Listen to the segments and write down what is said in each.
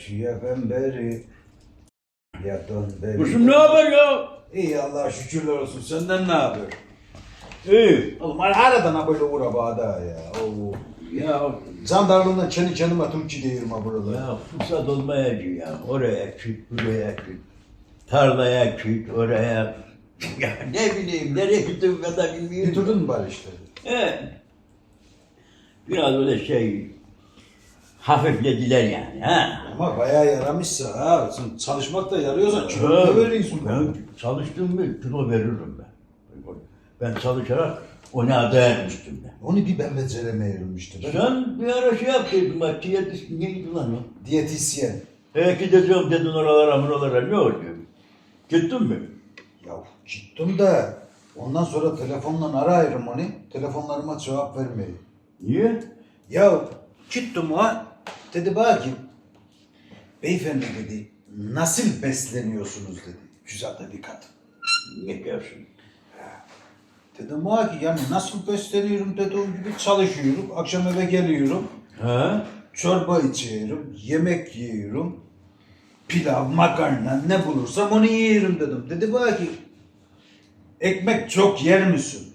şiyefen beri. Ya dön beri. Kuşum ne haber ya? İyi Allah'a şükürler olsun. Senden ne haber? İyi. Oğlum aradan ha böyle uğra bağda ya. Oo. Ya, Zandarlığından kendi kendime Türkçe diyorum ha burada. ya fırsat olmayacak ya. Oraya çık, buraya çık. Tarlaya çık, oraya. Ya ne bileyim, nereye gittim de bilmiyorum. Bitirdin mi bari işte? Evet. Biraz öyle şey, hafiflediler yani ha. Ama bayağı yaramışsa ha. Sen çalışmak da yarıyorsan kilo Ben, veriyorsun. ben çalıştım mı kilo veririm ben. Ben çalışarak ona dayanmıştım ben. Onu bir ben. Ben Sen bir ara şey yaptıydın bak, diyetist neydi lan o? diyetisyen. E gideceğim dedin oralara buralara ne oldu? Gittin mi? Ya gittim de ondan sonra telefonla arayırım onu. Telefonlarıma cevap vermiyor. Niye? Ya gittim ha. Dedi ki beyefendi dedi nasıl besleniyorsunuz dedi. Güzel de bir kadın. Ne diyorsun? Dedim bana ki yani nasıl besleniyorum dediğim gibi çalışıyorum. Akşam eve geliyorum. Ha? Çorba içiyorum. Yemek yiyorum. Pilav, makarna ne bulursam onu yiyorum dedim. Dedi bana ki ekmek çok yer misin?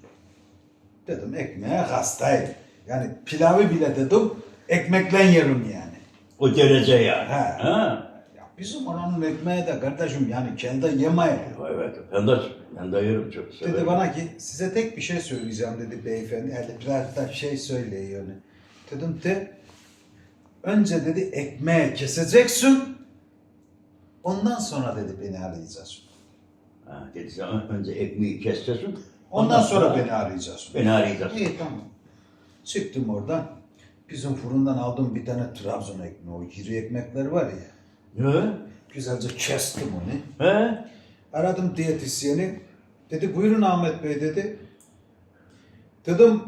Dedim ekmeğe hastayım. Yani pilavı bile dedim ekmekle yerim yani. O derece yani. He. Ha? Ya bizim oranın ekmeği de kardeşim yani kendi yemeyin. Evet, ben de, ben de yerim çok Dedi severim. bana ki size tek bir şey söyleyeceğim dedi beyefendi. Yani biraz da şey söyleyiyor. yani. Dedim de önce dedi ekmeği keseceksin. Ondan sonra dedi beni arayacaksın. Ha, dedi sana önce ekmeği keseceksin. Ondan sonra beni arayacaksın. Beni arayacaksın. İyi tamam. Çıktım oradan. Bizim fırından aldım bir tane Trabzon ekmeği. O iri ekmekler var ya. Ne? Güzelce kestim onu. He? Aradım diyetisyeni. Dedi buyurun Ahmet Bey dedi. Dedim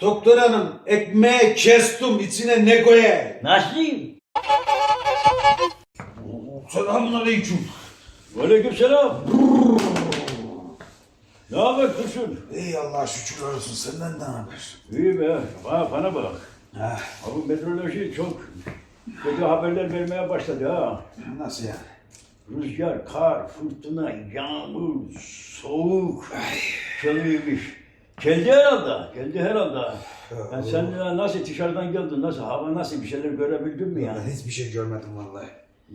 doktor hanım ekmeği kestim içine ne koyayım? Nasıl? Selamun aleyküm. Aleyküm selam. Ne haber kuşun? İyi Allah'a şükürler olsun senden ne haber? İyi be. Bana, bana bak. Ha, bu meteoroloji çok kötü haberler vermeye başladı ha. nasıl yani? Rüzgar, kar, fırtına, yağmur, soğuk çalıyormuş. Geldi herhalde, geldi herhalde. Yani sen ya nasıl dışarıdan geldin, nasıl hava nasıl bir şeyler görebildin mi ya? Ben hiçbir şey görmedim vallahi.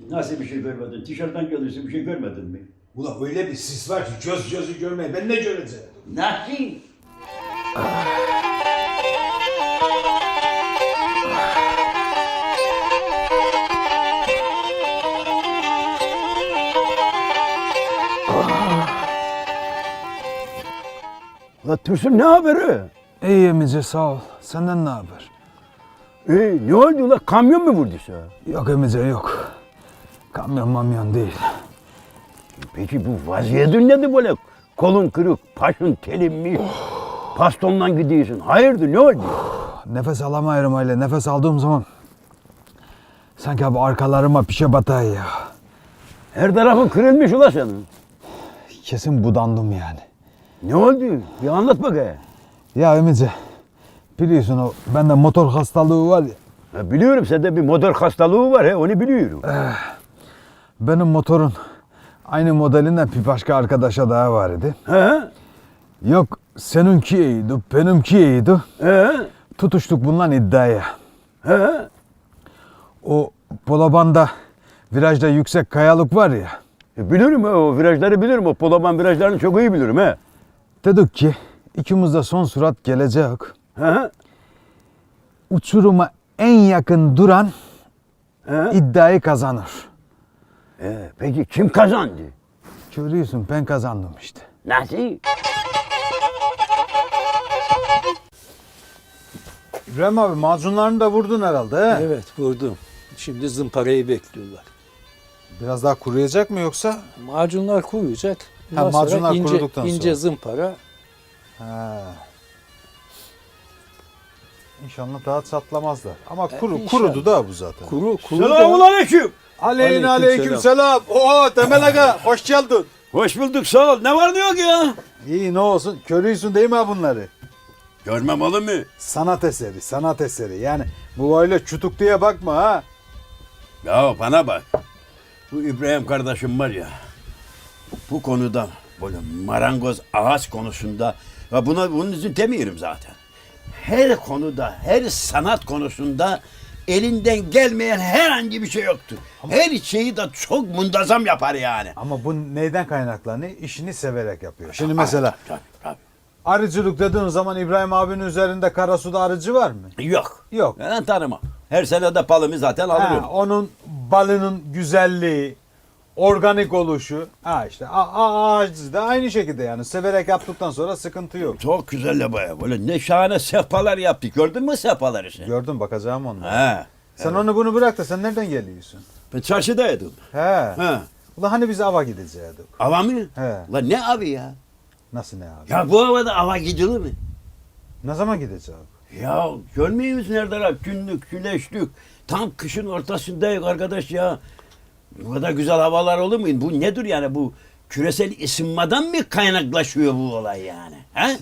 Nasıl bir şey görmedin? Dışarıdan geldiyse bir şey görmedin mi? Ulan öyle bir sis var ki göz gözü görmeyi ben ne göreceğim? Nasıl? La Tursun ne haberi? İyi Emice sağ ol. Senden ne haber? Ee, ne oldu la? Kamyon mu vurdu sana? Yok Emice yok. Kamyon mamyon değil. Peki bu vaziyetin nedir böyle? Kolun kırık, başın telinmiş, pastondan gidiyorsun. Hayırdır ne oldu? Nefes alamıyorum öyle. Nefes aldığım zaman sanki abi arkalarıma bir şey batay ya. Her tarafın kırılmış ula senin. Kesin budandım yani. Ne oldu? Bir anlat bakayım. Ya Emice biliyorsun o bende motor hastalığı var ya. Ha, biliyorum sende bir motor hastalığı var he, onu biliyorum. Benim motorun aynı modelinden bir başka arkadaşa daha var idi. He? Yok seninki iyiydi, benimki iyiydi. He? Tutuştuk bundan iddiaya. He? O Polaban'da virajda yüksek kayalık var ya. E, bilirim he, o virajları bilirim. O polaban virajlarını çok iyi bilirim he. Dedik ki ikimiz de son surat gelecek. He? Uçuruma en yakın duran He? iddiayı kazanır. E, peki kim kazandı? Görüyorsun ben kazandım işte. Nasıl? İbrahim abi macunlarını da vurdun herhalde he? Evet vurdum. Şimdi zımparayı bekliyorlar. Biraz daha kuruyacak mı yoksa? Macunlar kuruyacak. Ha, Ondan sonra macunlar ince, kuruduktan ince sonra. zımpara. He. İnşallah daha çatlamazlar. Ama kuru, inşallah. kurudu da bu zaten. Kuru kuru Selamun da aleyküm. Aleyküm Aleyküm selam. Oo Temel Aga hoş geldin. Hoş bulduk sağ ol. Ne var ne yok ya? İyi ne olsun körüyorsun değil mi ha bunları? Görmem olur mu? Sanat eseri sanat eseri yani bu öyle çutuk diye bakma ha. Ya bana bak. Bu İbrahim kardeşim var ya. Bu konuda böyle marangoz ağaç konusunda ya buna bunun için demiyorum zaten. Her konuda, her sanat konusunda elinden gelmeyen herhangi bir şey yoktur. Her şeyi de çok muntazam yapar yani. Ama bu neyden kaynaklanıyor? İşini severek yapıyor. Şimdi mesela Tabii, tabii. arıcılık dediğin zaman İbrahim abinin üzerinde Karasu'da arıcı var mı? Yok. Yok. Ben tanımam. Her sene de palımı zaten Ha, alıyorum. onun balının güzelliği, organik oluşu. Ha işte ağacı da aynı şekilde yani severek yaptıktan sonra sıkıntı yok. Çok güzel de baya. Böyle ne şahane sehpalar yaptık. Gördün mü sehpaları sen? Gördüm bakacağım onlara. He. Sen onu bunu bırak da sen nereden geliyorsun? Ben çarşıdaydım. He. He. Ulan hani biz ava gidecektik. Ava mı? He. Lan ne abi ya? Nasıl ne abi? Ya bu havada ava gidilir mi? Ne zaman gideceğiz? Ya görmüyor musun nerede lan? Günlük, güneşlik. Tam kışın ortasındayız arkadaş ya. Bu kadar güzel havalar olur mu? Bu nedir yani bu? Küresel ısınmadan mı kaynaklaşıyor bu olay yani? He?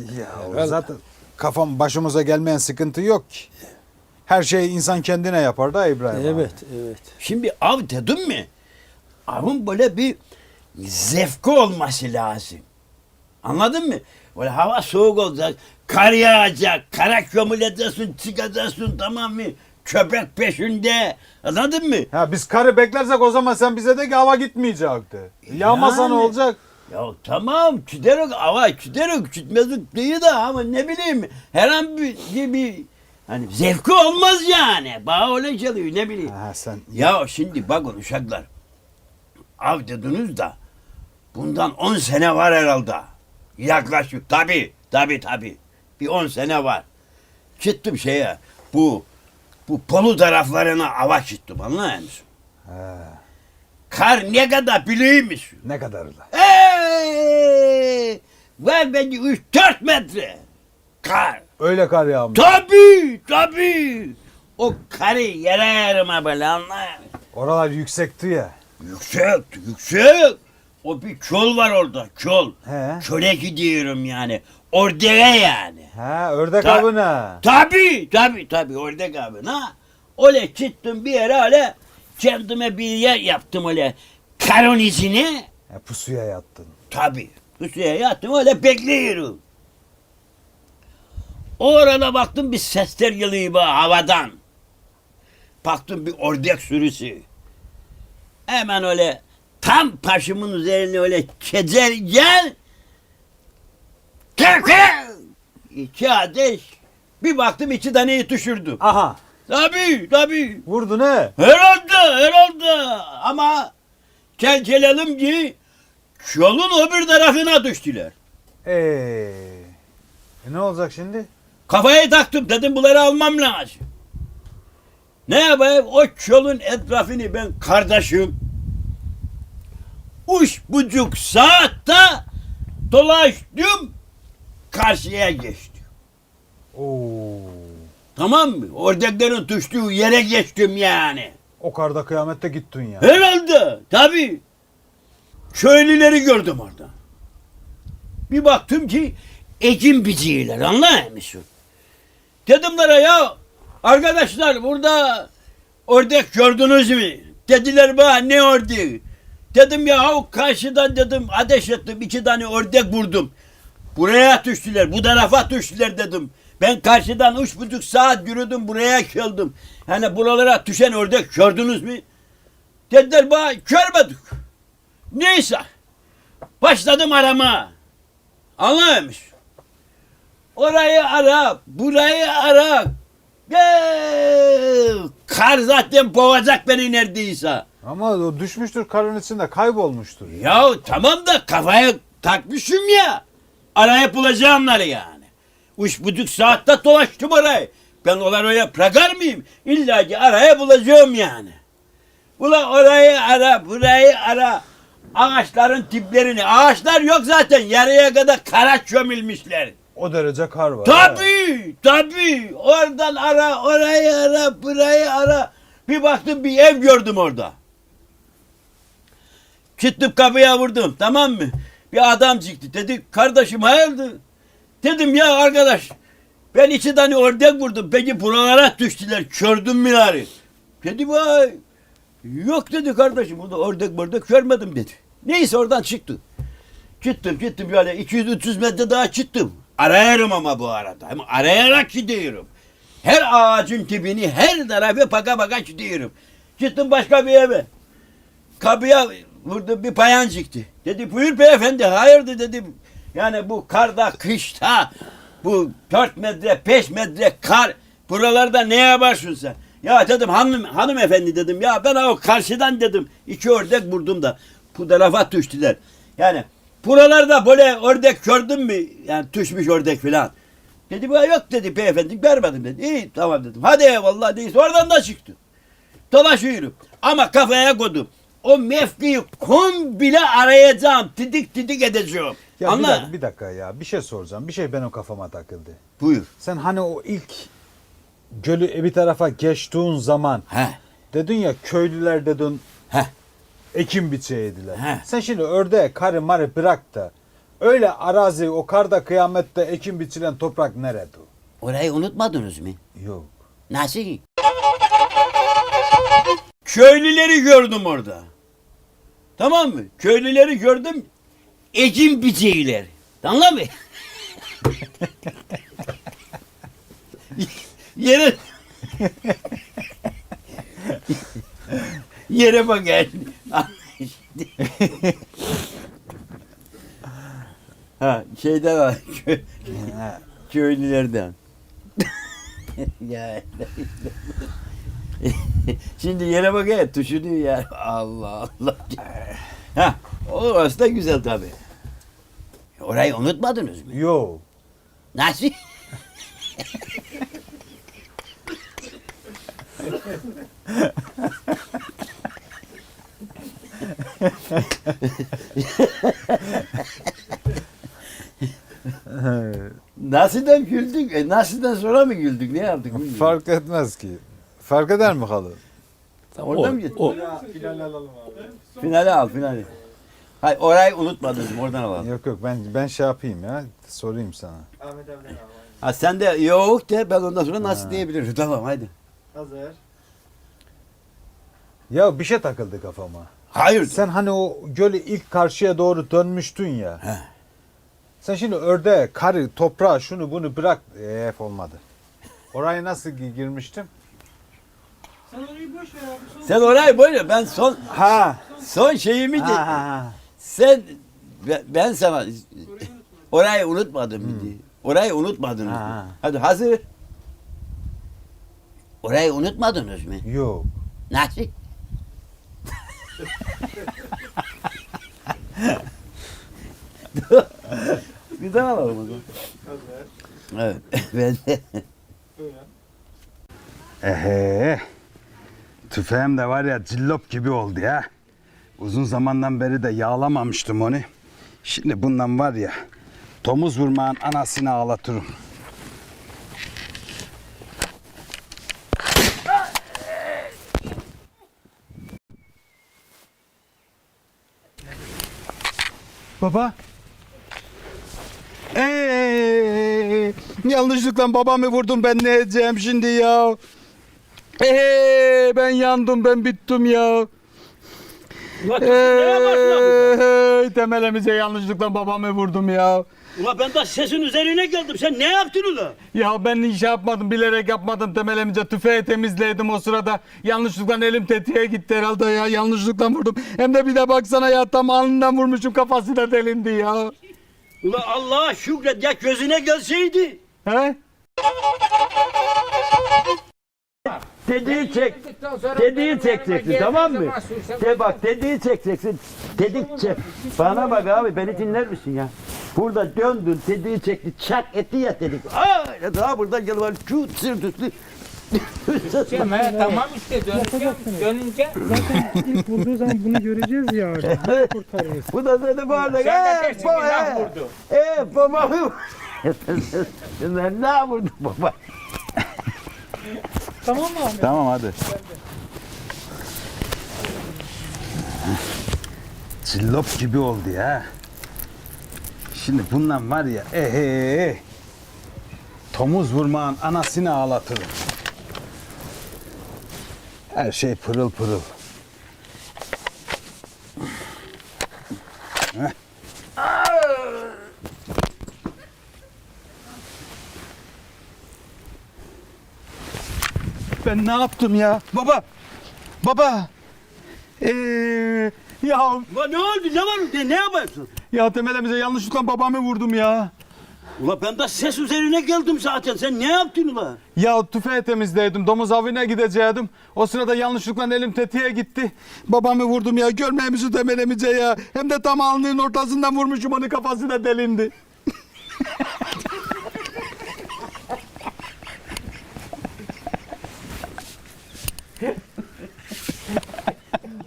Ya zaten kafam başımıza gelmeyen sıkıntı yok ki. Her şeyi insan kendine yapar da İbrahim abi. Evet, evet. Şimdi av dedim mi? Avın böyle bir zevki olması lazım. Anladın mı? Böyle hava soğuk olacak, kar yağacak, kara kömüleceksin, çıkacaksın tamam mı? Köpek peşinde. Anladın mı? Ha biz karı beklersek o zaman sen bize de ki hava gitmeyecekti. Yağmasa ne Yani. olacak? Ya tamam çiderek hava çiderek çitmezlik değil de ama ne bileyim herhangi bir, bir hani zevki olmaz yani. Bana öyle geliyor ne bileyim. Ha sen Ya şimdi bakın uşaklar. Av dediniz da bundan 10 sene var herhalde. Yaklaşık tabi tabi tabi. Bir 10 sene var. Çıktım şeye bu bu Polu taraflarına ava çıktım anlıyor musun? He, Kar ne kadar biliyor musun? ne kadar la? Hey! Var bence 3-4 metre. Kar. Öyle kar yağmış. Tabi tabi. O karı yere yarıma böyle anlıyor musun? Oralar yüksekti ya. Yüksek, yüksek. O bir çöl var orada, çöl. He. Çöle gidiyorum yani. Oraya yani. Ha ördek Ta- avına. Tabi, tabi, tabi orada kabın ha. Öyle çıktım bir yere öyle kendime bir yer yaptım öyle. Karın içine. Ha, pusuya yattın. Tabi. Pusuya yattım öyle bekliyorum. O arada baktım bir sesler geliyor bana havadan. Baktım bir ördek sürüsü. Hemen öyle tam başımın üzerine öyle kezer gel. Kaka! İki ateş. Bir baktım iki taneyi düşürdüm. Aha Tabi tabi. vurdu ne? Herhalde herhalde ama gelelim ki yolun öbür tarafına düştüler. Ee, e ne olacak şimdi? Kafaya taktım dedim bunları almam lazım. Ne yapayım o yolun etrafını ben kardeşim üç buçuk saatte dolaştım karşıya geçtim. Oo. Tamam mı? Ördeklerin düştüğü yere geçtim yani. O karda kıyamette gittin ya. Herhalde tabii. Köylüleri gördüm orada. Bir baktım ki ekim biciler anlar mısın? Dedimlara ya arkadaşlar burada ördek gördünüz mü? Dediler bana ne ördek? Dedim ya o karşıdan dedim ateş ettim iki tane ördek vurdum. Buraya düştüler bu tarafa düştüler dedim. Ben karşıdan üç buçuk saat yürüdüm buraya geldim. Hani buralara düşen ördek gördünüz mü? Dediler bana görmedik. Neyse. Başladım arama. Musun? Orayı ara, burayı ara. Gel. Kar zaten boğacak beni neredeyse. Ama o düşmüştür karın içinde kaybolmuştur. Ya tamam da kafaya takmışım ya. Arayıp bulacağımları yani. Üç buçuk saatte dolaştım orayı. Ben onları öyle bırakar mıyım? İlla ki araya bulacağım yani. Ula orayı ara, burayı ara. Ağaçların tiplerini. Ağaçlar yok zaten. Yarıya kadar kara çömülmüşler. O derece kar var. Tabii, tabii. Oradan ara, orayı ara, burayı ara. Bir baktım bir ev gördüm orada. Gittim kapıya vurdum, tamam mı? Bir adam çıktı. Dedi, kardeşim hayırdır? Dedim ya arkadaş, ben iki tane ördek vurdum. Peki buralara düştüler, kördüm mü yani? Dedi vay. Yok dedi kardeşim burada ördek ördek görmedim dedi. Neyse oradan çıktı. Çıktım gittim yani 200-300 metre daha çıktım. Arayarım ama bu arada. Ama arayarak gidiyorum. Her ağacın dibini her tarafı baka baka gidiyorum. Gittim başka bir eve. Kapıya vurdu bir bayan çıktı. Dedi buyur beyefendi hayırdır dedim. Yani bu karda kışta bu 4 metre 5 metre kar buralarda ne yaparsın sen? Ya dedim hanım hanımefendi dedim ya ben o karşıdan dedim iki ördek vurdum da bu tarafa düştüler. Yani buralarda böyle ördek gördün mü? Yani düşmüş ördek filan. Dedi bu yok dedi beyefendi görmedim dedi. İyi tamam dedim. Hadi eyvallah değilse oradan da çıktı. Dolaşıyorum. Ama kafaya koydum. O mevkiyi komple arayacağım. Didik didik edeceğim. Ya bir Anla. dakika, bir dakika ya. Bir şey soracağım. Bir şey benim kafama takıldı. Buyur. Sen hani o ilk gölü bir tarafa geçtiğin zaman He. dedin ya köylüler dedin He. ekim biçeydiler. He. Sen şimdi ördeğe karı marı bırak da öyle arazi o karda kıyamette ekim biçilen toprak nerede? Orayı unutmadınız mı? Yok. Nasıl? Köylüleri gördüm orada. Tamam mı? Köylüleri gördüm. Ekim biçeyler. Anladın mı? Yere Yere bak yani. ha şeyden var. Kö, köylülerden. ya Şimdi yere bak ya tuşunu ya. Allah Allah. ha, orası da güzel tabii. Orayı unutmadınız mı? Yok. Nasıl? Nasıldan güldük? E, nasıldan sonra mı güldük? Ne yaptık? bilmiyorum. Fark etmez ki. Fark eder mi halı? Orada mı gittin? o. Finale al finale. Hayır orayı unutmadınız mı? Oradan alalım. Yok yok ben ben şey yapayım ya. Sorayım sana. Ha sen de yok de ben ondan sonra nasıl diyebilirim. Tamam hadi. Hazır. Ya bir şey takıldı kafama. Hayır. Sen hani o gölü ilk karşıya doğru dönmüştün ya. He. Sen şimdi ördeğe, karı, toprağı, şunu bunu bırak. Eee olmadı. Oraya nasıl gi- girmiştim? Sen orayı boş ver abi. Son Sen orayı böyle ben son Ha. son şeyimi de Ha, ha, ha. sen ben- ben sana orayı unutmadım mı diye. Orayı unutmadınız Ha, mı? ha. Hadi hazır. Orayı unutmadınız mı? Yok. Nasıl? Bir daha alalım o zaman. Evet. Ben de. Ehe. Tüfeğim de var ya cillop gibi oldu ya. Uzun zamandan beri de yağlamamıştım onu. Şimdi bundan var ya domuz vurmağın anasını ağlatırım. Baba. Ee, yanlışlıkla babamı vurdum ben ne edeceğim şimdi ya? Ee, ben yandım ben bittim ya. Ulan? Ee, temelimize yanlışlıkla babamı vurdum ya. Ulan ben de sesin üzerine geldim. Sen ne yaptın ulan? Ya ben iş yapmadım bilerek yapmadım temelimize tüfeği temizledim o sırada. Yanlışlıkla elim tetiğe gitti herhalde ya yanlışlıkla vurdum. Hem de bir de baksana ya tam alnından vurmuşum kafası da delindi ya. Ulan Allah'a şükret ya gözüne gelseydi. He? Dediği çek. Dediği çekeceksin tamam mı? De bak dediği çekeceksin. Dedik çek. Bana bak abi beni dinler misin ya? Burada döndün dediği çekti çak etti ya dedik. Aa daha buradan gel var şu sırt üstü. Ama tamam işte döneceğim. Dönünce İlk vurduğu zaman bunu göreceğiz ya. Kurtarırız. Bu da dedi bağırdı. sen de Eee dersin ki baba. ne vurdu? Eee babamı. Ne vurdum baba? Tamam mı Ahmet? Tamam hadi. Cillop gibi oldu ya. Şimdi bundan var ya ehe. Tomuz vurmağın anasını ağlatırım. Her şey pırıl pırıl. Ben ne yaptım ya? Baba. Baba. Ee, ya Ulan ne oldu? Ne var? Ne, ne yapıyorsun? ya temelimize yanlışlıkla babamı vurdum ya. Ulan ben de ses üzerine geldim zaten. Sen ne yaptın ulan? Ya tüfeği temizledim. Domuz avına gidecektim. O sırada yanlışlıkla elim tetiğe gitti. Babamı vurdum ya. Görmeyemizi temelimize ya. Hem de tam alnının ortasından vurmuşum onun kafası da delindi.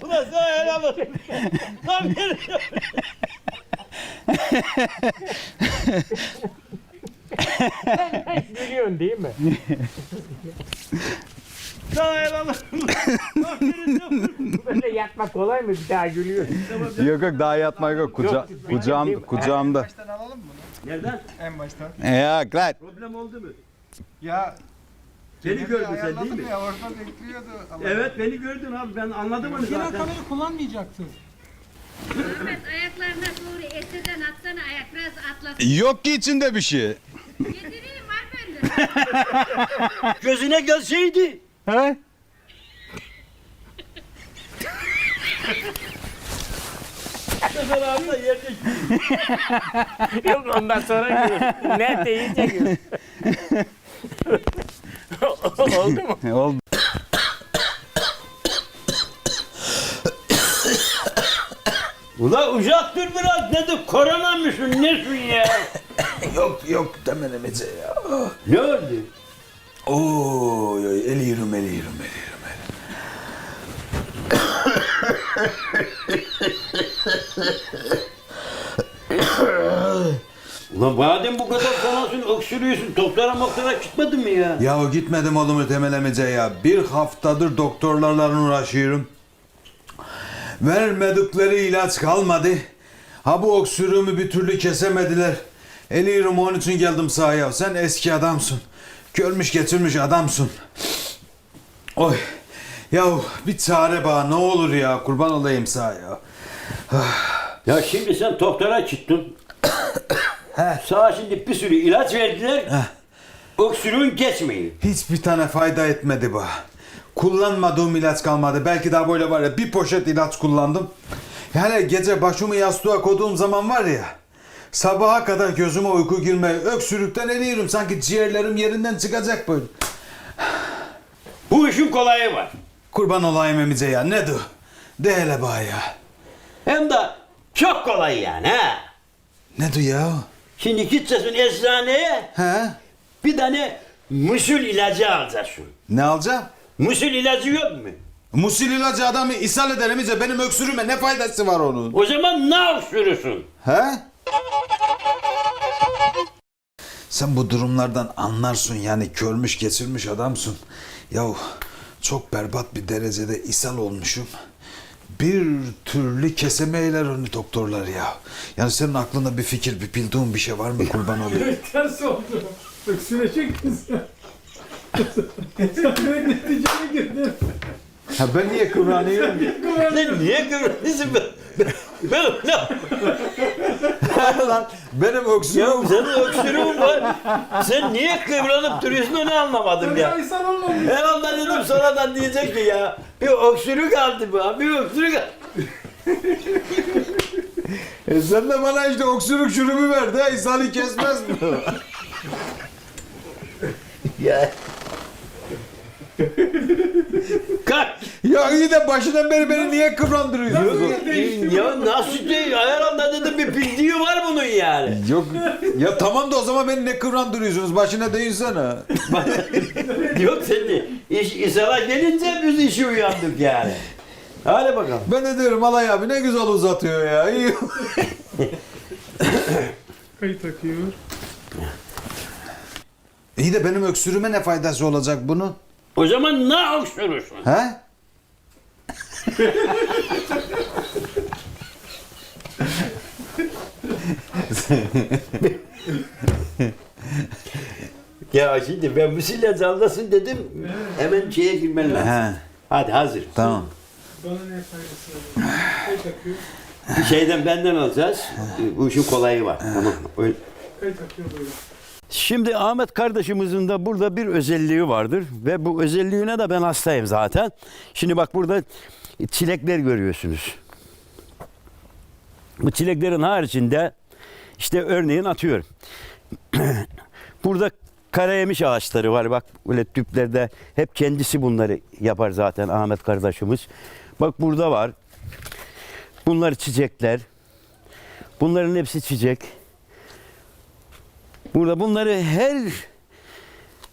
Ulan sen helal olsun. Lan bir- Gülüyorsun değil mi? Sana helal olsun. Böyle yatmak kolay mı? Bir daha gülüyorsun. Yok yok daha yatmak yok. Kuca Yok, kucağım, kucağımda. Nereden? En baştan. Ya klar. Problem oldu mu? Ya Beni gördün sen değil mi? ya orada bekliyordu. Ama Evet beni gördün abi ben anladım onu zaten. kamerayı kullanmayacaktın. Ahmet ayaklarına doğru eseden atsana ayak biraz atlasın. Yok ki içinde bir şey. Getireyim var bende. Gözüne gelseydi. He? Sefer de yerde Yok ondan sonra. Nerede iyice gülüyorsun. Oldu mu? Oldu. Ula uzak dur biraz dedi korona mısın nesin ya? Yok yok temelimize ya. ne oldu? Oy oy eliyorum eliyorum eliyorum. Ulan madem bu kadar kanalsın öksürüyorsun doktora moktora gitmedin mi ya? Ya gitmedim oğlum temelimize ya. Bir haftadır doktorlarla uğraşıyorum. Vermedikleri ilaç kalmadı. Ha bu öksürüğümü bir türlü kesemediler. Eliyorum onun için geldim sahaya. Sen eski adamsın. Görmüş geçirmiş adamsın. Oy. Ya bir çare bana ne olur ya kurban olayım sana ya. Ya şimdi sen doktora gittin. Sana şimdi bir sürü ilaç verdiler. Öksürüğün geçmiyor. Hiçbir tane fayda etmedi bu. Kullanmadığım ilaç kalmadı. Belki daha böyle var ya bir poşet ilaç kullandım. Yani gece başımı yastığa koyduğum zaman var ya. Sabaha kadar gözüme uyku girmeye öksürükten eriyorum. Sanki ciğerlerim yerinden çıkacak böyle. Bu işin kolayı var. Kurban olayım emice ya. Ne de? De hele bana ya. Hem de çok kolay yani ha. Ne de ya? Şimdi gideceksin eczaneye He? bir tane musul ilacı alacaksın. Ne alacağım? Musul ilacı yok mu? Musil ilacı adamı ishal eder emice. Benim öksürüğüme ne faydası var onun? O zaman ne öksürürsün? He? Sen bu durumlardan anlarsın yani körmüş geçirmiş adamsın. Yahu çok berbat bir derecede ishal olmuşum. Bir türlü kesemeyler onu doktorlar ya. Yani senin aklında bir fikir, bir bildiğin bir şey var mı kurban olayım? Ters oldu. Öksürecek misin? Direkt neticeye girdin. Ha ben niye kıvranıyorum? Sen niye kıvırıyorsun ben? Ben ne Lan benim Ya öksürüğüm senin öksürüğün var. Sen niye kıvranıp duruyorsun onu anlamadım ya. insan olmamış. Herhalde dedim sonradan diyecek ki ya bir öksürük aldı bu, bir öksürük aldı. E sen de bana işte öksürük şurubu verdi. ha, İshali kesmez mi? Ya. Kalk. ya iyi de başından beri beni niye kıvrandırıyorsunuz? Ya nasıl değil? Herhalde dedim bir bildiği var bunun yani. Yok ya tamam da o zaman beni ne kıvrandırıyorsunuz? Başına değinsene. Yok seni. İş, İsa'la gelince biz işi uyandık yani. Hadi bakalım. Ben de diyorum Alay abi ne güzel uzatıyor ya. İyi. Kayıt takıyor. İyi de benim öksürüğüme ne faydası olacak bunun? O zaman ne öksürürsün? He? Ya şimdi ben müsille caldasın dedim. Hemen şeye girmen lazım. He. Hadi hazır. Tamam. Bana ne faydası var? Kayıt takıyor. Bir şeyden benden alacağız. Bu işin kolayı var. Tamam. Öyle. Kayıt takıyor böyle. Şimdi Ahmet kardeşimizin de burada bir özelliği vardır ve bu özelliğine de ben hastayım zaten. Şimdi bak burada çilekler görüyorsunuz. Bu çileklerin haricinde işte örneğin atıyorum. burada karayemiş ağaçları var bak böyle tüplerde hep kendisi bunları yapar zaten Ahmet kardeşimiz. Bak burada var. Bunlar çiçekler. Bunların hepsi çiçek. Burada bunları her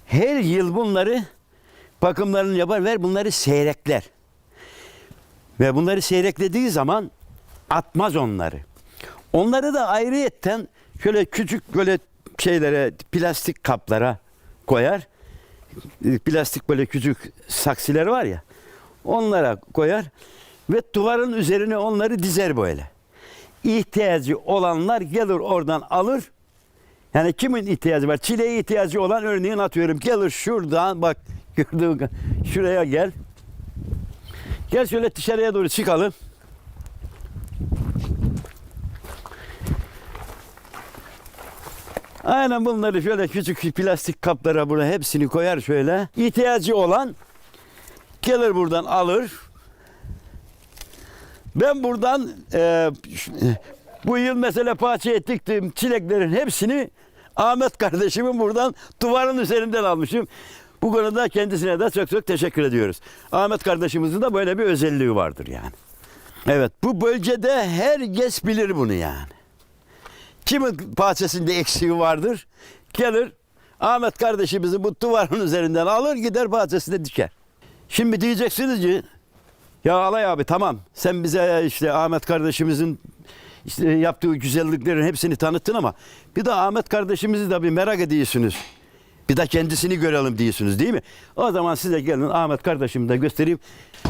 her yıl bunları bakımlarını yapar ve bunları seyrekler. Ve bunları seyreklediği zaman atmaz onları. Onları da ayrıyetten şöyle küçük böyle şeylere plastik kaplara koyar. Plastik böyle küçük saksiler var ya. Onlara koyar ve duvarın üzerine onları dizer böyle. İhtiyacı olanlar gelir oradan alır yani kimin ihtiyacı var? Çileğe ihtiyacı olan örneğin atıyorum. Gelir şuradan bak gördüğün şuraya gel. Gel şöyle dışarıya doğru çıkalım. Aynen bunları şöyle küçük plastik kaplara buraya hepsini koyar şöyle. İhtiyacı olan gelir buradan alır. Ben buradan e, ş- bu yıl mesela bahçeye diktiğim çileklerin hepsini Ahmet kardeşimin buradan duvarın üzerinden almışım. Bu konuda kendisine de çok çok teşekkür ediyoruz. Ahmet kardeşimizin de böyle bir özelliği vardır yani. Evet bu bölgede herkes bilir bunu yani. Kimin bahçesinde eksiği vardır? Gelir Ahmet kardeşimizi bu duvarın üzerinden alır gider bahçesine diker. Şimdi diyeceksiniz ki ya Alay abi tamam sen bize işte Ahmet kardeşimizin işte yaptığı güzelliklerin hepsini tanıttın ama bir de Ahmet kardeşimizi de bir merak ediyorsunuz. Bir de kendisini görelim diyorsunuz değil mi? O zaman size gelin Ahmet kardeşimi de göstereyim.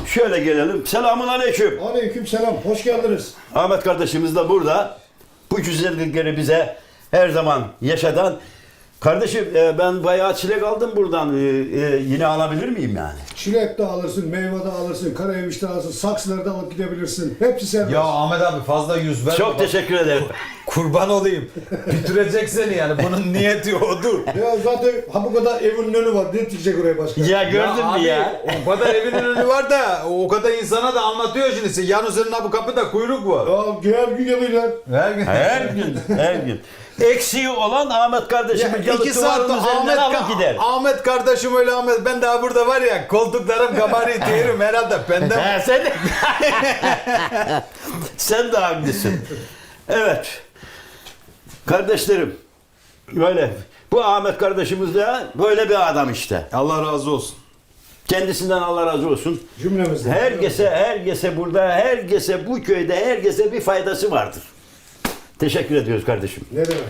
Şöyle gelelim. Selamun aleyküm. Aleyküm selam, hoş geldiniz. Ahmet kardeşimiz de burada. Bu güzellikleri bize her zaman yaşatan. Kardeşim e, ben bayağı çilek aldım buradan. E, e, yine alabilir miyim yani? Çilek de alırsın, meyve de alırsın, karayemiş de alırsın, saksıları da alıp gidebilirsin. Hepsi serbest. Ya Ahmet abi fazla yüz verme. Çok bak. teşekkür ederim. Kurban olayım. Bitirecek seni yani. Bunun niyeti odur. Ya zaten ha bu kadar evin önü var, ne diyecek oraya başka? Ya gördün mü abi, ya? O kadar evinin önü var da o kadar insana da anlatıyor şimdi. Yan üzerine bu kapıda kuyruk var. Ya her gün geliyorlar. Her gün. Her gün, her gün. Eksiği olan Ahmet kardeşimin Ya iki saatte Ahmet, alıp gider. Ahmet kardeşim öyle Ahmet. Ben daha burada var ya koltuklarım gabarit yerim herhalde. Benden He, sen de... sen de haklısın. Evet. Kardeşlerim, böyle. Bu Ahmet kardeşimiz de böyle bir adam işte. Allah razı olsun. Kendisinden Allah razı olsun. Cümlemizde. Herkese, herkese burada, herkese bu köyde, herkese bir faydası vardır. Teşekkür ediyoruz kardeşim. Ne demek?